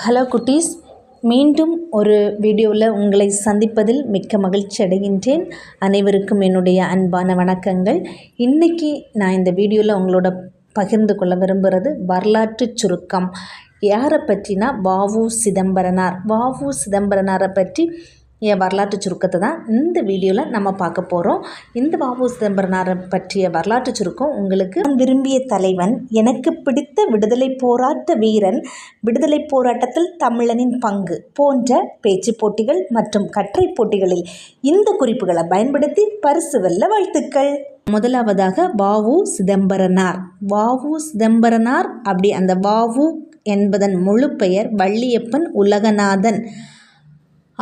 Hello குட்டீஸ் மீண்டும் ஒரு வீடியோவில் உங்களை சந்திப்பதில் மிக்க மகிழ்ச்சி அடைகின்றேன். அனைவருக்கும் என்னுடைய அன்பான வணக்கங்கள். இன்றைக்கி நான் இந்த வீடியோவில் உங்களோட பகிர்ந்து கொள்ள விரும்புகிறது வரலாற்று சுருக்கம். யாரை பற்றினா வாவு சிதம்பரனார். வாவு சிதம்பரனாரை பற்றி வரலாற்று சுருக்கத்தை தான் இந்த வீடியோவில் நம்ம பார்க்க போகிறோம் இந்த பாபு சிதம்பரனாரை பற்றிய வரலாற்று சுருக்கம் உங்களுக்கு. விரும்பிய தலைவன் எனக்கு பிடித்த விடுதலை போராட்ட வீரன் விடுதலை போராட்டத்தில் தமிழனின் பங்கு போன்ற பேச்சு போட்டிகள் மற்றும் கற்றை போட்டிகளில் இந்த குறிப்புகளை பயன்படுத்தி பரிசு வெல்ல வாழ்த்துக்கள். முதலாவதாக வாவு சிதம்பரனார். வாவு சிதம்பரனார் அப்படி அந்த வாவு என்பதன் முழு பெயர் வள்ளியப்பன் உலகநாதன்.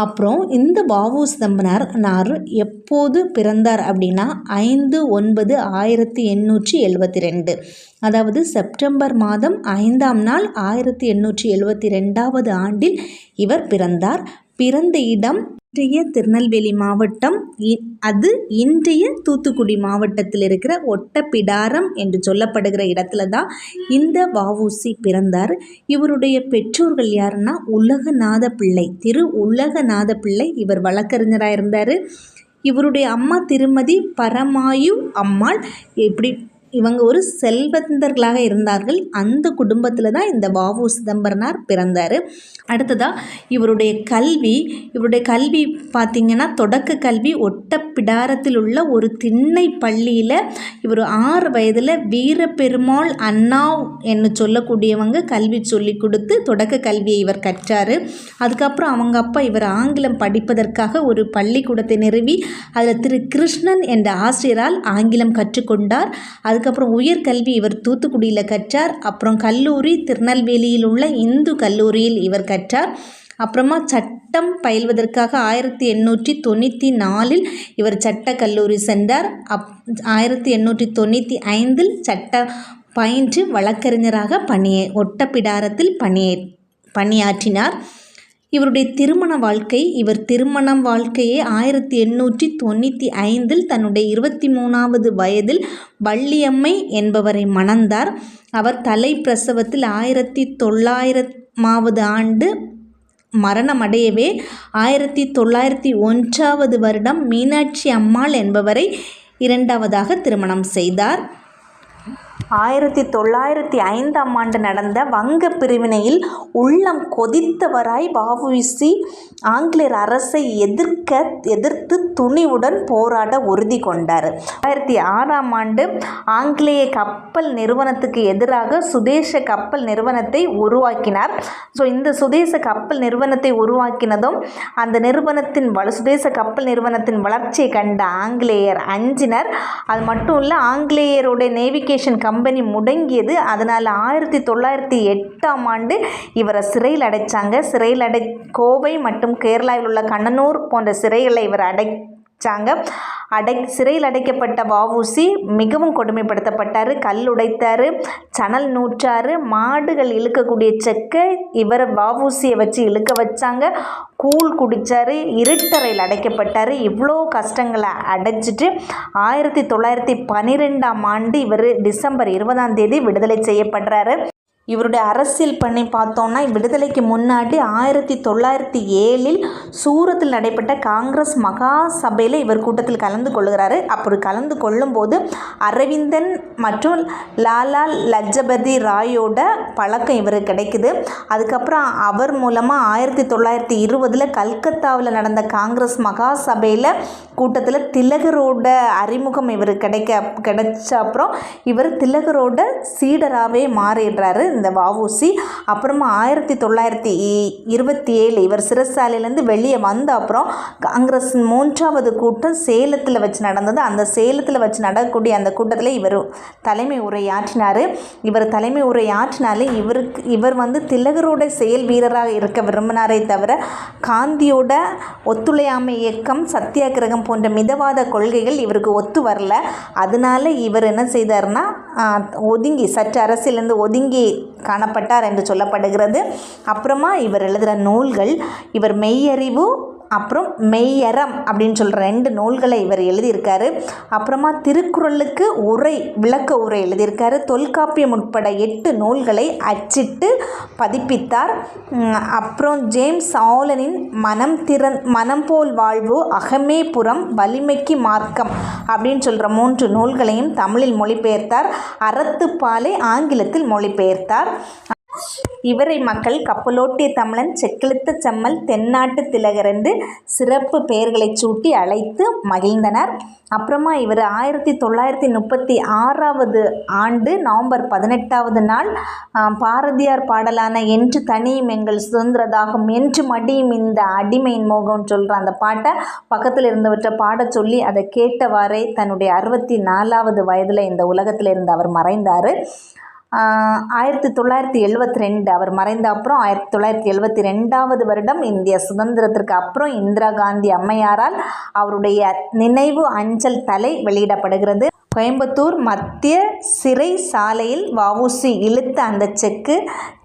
அப்புறம் இந்த பாபு சிதம்பரனார் நார் எப்போது பிறந்தார் அப்படின்னா ஐந்து ஒன்பது ஆயிரத்தி எண்ணூற்றி எழுபத்தி ரெண்டு அதாவது செப்டம்பர் மாதம் ஐந்தாம் நாள் ஆயிரத்தி எண்ணூற்றி எழுபத்தி ரெண்டாவது ஆண்டில் இவர் பிறந்தார். பிறந்த இடம் இன்றைய திருநெல்வேலி மாவட்டம் இ- அது இன்றைய தூத்துக்குடி மாவட்டத்தில் இருக்கிற ஒட்டப்பிடாரம் என்று சொல்லப்படுகிற இடத்துல தான் இந்த வஉசி பிறந்தார். இவருடைய பெற்றோர்கள் யாருன்னா உலகநாத பிள்ளை திரு உலகநாத பிள்ளை இவர் வழக்கறிஞராக இருந்தார். இவருடைய அம்மா திருமதி பரமாயு அம்மாள் இப்படி இவங்க ஒரு செல்வந்தர்களாக இருந்தார்கள். அந்த குடும்பத்தில் தான் இந்த வாவு சிதம்பரனார் பிறந்தார். அடுத்ததாக இவருடைய கல்வி இவருடைய கல்வி பார்த்திங்கன்னா தொடக்க கல்வி ஒட்டப்பிடாரத்தில் உள்ள ஒரு திண்ணை பள்ளியில் இவர் ஆறு வயதில் வீரபெருமாள் அண்ணா என்று சொல்லக்கூடியவங்க கல்வி சொல்லி கொடுத்து தொடக்க கல்வியை இவர் கற்றார். அதுக்கப்புறம் அவங்க அப்பா இவர் ஆங்கிலம் படிப்பதற்காக ஒரு பள்ளிக்கூடத்தை நிறுவி அதில் திரு கிருஷ்ணன் என்ற ஆசிரியரால் ஆங்கிலம் கற்றுக்கொண்டார். அது அதுக்கப்புறம் உயர்கல்வி இவர் தூத்துக்குடியில் கற்றார். அப்புறம் கல்லூரி திருநெல்வேலியில் உள்ள இந்து கல்லூரியில் இவர் கற்றார். அப்புறமா சட்டம் பயில்வதற்காக ஆயிரத்தி எண்ணூற்றி தொண்ணூற்றி நாலில் இவர் சட்ட கல்லூரி சென்றார். அப் ஆயிரத்தி எண்ணூற்றி தொண்ணூற்றி ஐந்தில் சட்ட பயின்று வழக்கறிஞராக பணியே ஒட்டப்பிடாரத்தில் பணியே பணியாற்றினார். இவருடைய திருமண வாழ்க்கை இவர் திருமணம் வாழ்க்கையை ஆயிரத்தி எண்ணூற்றி தொண்ணூற்றி ஐந்தில் தன்னுடைய இருபத்தி மூணாவது வயதில் வள்ளியம்மை என்பவரை மணந்தார். அவர் தலை பிரசவத்தில் ஆயிரத்தி தொள்ளாயிரமாவது ஆண்டு மரணமடையவே ஆயிரத்தி தொள்ளாயிரத்தி ஒன்றாவது வருடம் மீனாட்சி அம்மாள் என்பவரை இரண்டாவதாக திருமணம் செய்தார். ஆயிரத்தி தொள்ளாயிரத்தி ஐந்தாம் ஆண்டு நடந்த வங்க பிரிவினையில் உள்ளம் கொதித்தவராய் வஉசி ஆங்கிலேயர் அரசை எதிர்க்க எதிர்த்து துணிவுடன் போராட உறுதி கொண்டார். ஆயிரத்தி ஆறாம் ஆண்டு ஆங்கிலேய கப்பல் நிறுவனத்துக்கு எதிராக சுதேச கப்பல் நிறுவனத்தை உருவாக்கினார். ஸோ இந்த சுதேச கப்பல் நிறுவனத்தை உருவாக்கினதும் அந்த நிறுவனத்தின் வள சுதேச கப்பல் நிறுவனத்தின் வளர்ச்சியை கண்ட ஆங்கிலேயர் அஞ்சினர். அது மட்டும் இல்லை ஆங்கிலேயருடைய நேவிகேஷன் கம் கம்பெனி முடங்கியது. அதனால் ஆயிரத்தி தொள்ளாயிரத்தி எட்டாம் ஆண்டு இவரை சிறையில் அடைச்சாங்க. சிறையில் அடை கோவை மற்றும் கேரளாவில் உள்ள கண்ணனூர் போன்ற சிறைகளை இவர் வச்சாங்க அடை சிறையில் அடைக்கப்பட்ட வஉசி மிகவும் கொடுமைப்படுத்தப்பட்டார் கல் உடைத்தார் சணல் நூற்றார் மாடுகள் இழுக்கக்கூடிய செக்கை இவர் வஉசியை வச்சு இழுக்க வச்சாங்க. கூழ் குடித்தார் இருட்டறையில் அடைக்கப்பட்டார். இவ்வளோ கஷ்டங்களை அடைச்சிட்டு ஆயிரத்தி தொள்ளாயிரத்தி பன்னிரெண்டாம் ஆண்டு இவர் டிசம்பர் இருபதாம் தேதி விடுதலை செய்யப்படுறாரு. இவருடைய அரசியல் பண்ணி பார்த்தோம்னா விடுதலைக்கு முன்னாடி ஆயிரத்தி தொள்ளாயிரத்தி ஏழில் சூரத்தில் நடைபெற்ற காங்கிரஸ் மகா சபையில் இவர் கூட்டத்தில் கலந்து கொள்கிறாரு. அப்படி கலந்து கொள்ளும்போது அரவிந்தன் மற்றும் லாலா லஜபதி ராயோட பழக்கம் இவருக்கு கிடைக்குது. அதுக்கப்புறம் அவர் மூலமாக ஆயிரத்தி தொள்ளாயிரத்தி இருபதில் கல்கத்தாவில் நடந்த காங்கிரஸ் மகா சபையில் கூட்டத்தில் திலகரோட அறிமுகம் இவர் கிடைக்க கிடைச்ச அப்புறம் இவர் திலகரோட சீடராகவே மாறிடுறாரு. இந்த வஉசி. அப்புறமா ஆயிரத்தி தொள்ளாயிரத்தி இருபத்தி ஏழு இவர் சிறைச்சாலையிலேருந்து வெளியே வந்த அப்புறம் காங்கிரஸ் மூன்றாவது கூட்டம் சேலத்தில் வச்சு நடந்தது. அந்த சேலத்தில் வச்சு நடக்கக்கூடிய அந்த கூட்டத்தில் இவர் தலைமை உரையாற்றினார். இவர் தலைமை உரையாற்றினாலே இவருக்கு இவர் வந்து திலகரோட செயல் வீரராக இருக்க விரும்பினாரே தவிர காந்தியோட ஒத்துழையாமை இயக்கம் சத்தியாகிரகம் போன்ற மிதவாத கொள்கைகள் இவருக்கு ஒத்து வரல. அதனால இவர் என்ன செய்தார்னா ஒதுங்கி சற்று அரசியலேருந்து ஒதுங்கி காணப்பட்டார் என்று சொல்லப்படுகிறது. அப்புறமா இவர் எழுதுகிற நூல்கள் இவர் மெய்யறிவு அப்புறம் மெய்யறம் அப்படின்னு சொல்கிற ரெண்டு நூல்களை இவர் எழுதியிருக்காரு. அப்புறமா திருக்குறளுக்கு உரை விளக்க உரை எழுதியிருக்காரு. தொல்காப்பியம் உட்பட எட்டு நூல்களை அச்சிட்டு பதிப்பித்தார். அப்புறம் ஜேம்ஸ் ஆலனின் மனம் திறன் மனம் போல் வாழ்வு அகமே புறம் வலிமைக்கு மார்க்கம் அப்படின்னு சொல்கிற மூன்று நூல்களையும் தமிழில் மொழிபெயர்த்தார். அறத்துப்பாலை ஆங்கிலத்தில் மொழிபெயர்த்தார். இவரை மக்கள் கப்பலோட்டிய தமிழன் செக்கிழுத்த செம்மல் தென்னாட்டு திலகர் என்று சிறப்பு பெயர்களைச் சூட்டி அழைத்து மகிழ்ந்தனர். அப்புறமா இவர் ஆயிரத்தி தொள்ளாயிரத்தி முப்பத்தி ஆறாவது ஆண்டு நவம்பர் பதினெட்டாவது நாள் பாரதியார் பாடலான என்று தனியும் எங்கள் சுதந்திரதாகும் என்று மடியும் இந்த அடிமையின் மோகம்னு சொல்கிற அந்த பாட்டை பக்கத்தில் இருந்தவற்றை பாடச் சொல்லி அதை கேட்டவாறே தன்னுடைய அறுபத்தி நாலாவது வயதில் இந்த உலகத்தில் இருந்து அவர் மறைந்தார். ஆயிரத்தி தொள்ளாயிரத்தி எழுபத்தி ரெண்டு. அவர் மறைந்த அப்புறம் ஆயிரத்தி தொள்ளாயிரத்தி எழுபத்தி ரெண்டாவது வருடம் இந்திய சுதந்திரத்திற்கு அப்புறம் இந்திரா காந்தி அம்மையாரால் அவருடைய நினைவு அஞ்சல் தலை வெளியிடப்படுகிறது. கோயம்புத்தூர் மத்திய சிறை சாலையில் வவுசி இழுத்த அந்த செக்கு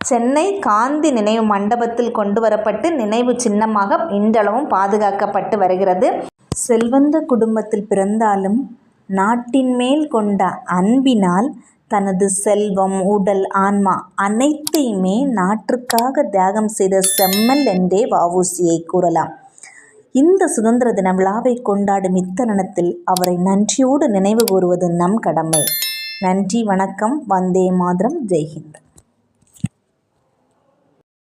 சென்னை காந்தி நினைவு மண்டபத்தில் கொண்டு வரப்பட்டு நினைவு சின்னமாக இன்றளவும் பாதுகாக்கப்பட்டு வருகிறது. செல்வந்த குடும்பத்தில் பிறந்தாலும் நாட்டின் மேல் கொண்ட அன்பினால் தனது செல்வம் உடல் ஆன்மா அனைத்தையுமே நாட்டிற்காக தியாகம் செய்த செம்மல் என்றே வஉசியை கூறலாம். இந்த சுதந்திர தின விழாவை கொண்டாடும் இத்தருணத்தில் அவரை நன்றியோடு நினைவு கூறுவது நம் கடமை. நன்றி வணக்கம். வந்தே மாதரம். ஜெய்ஹிந்த்.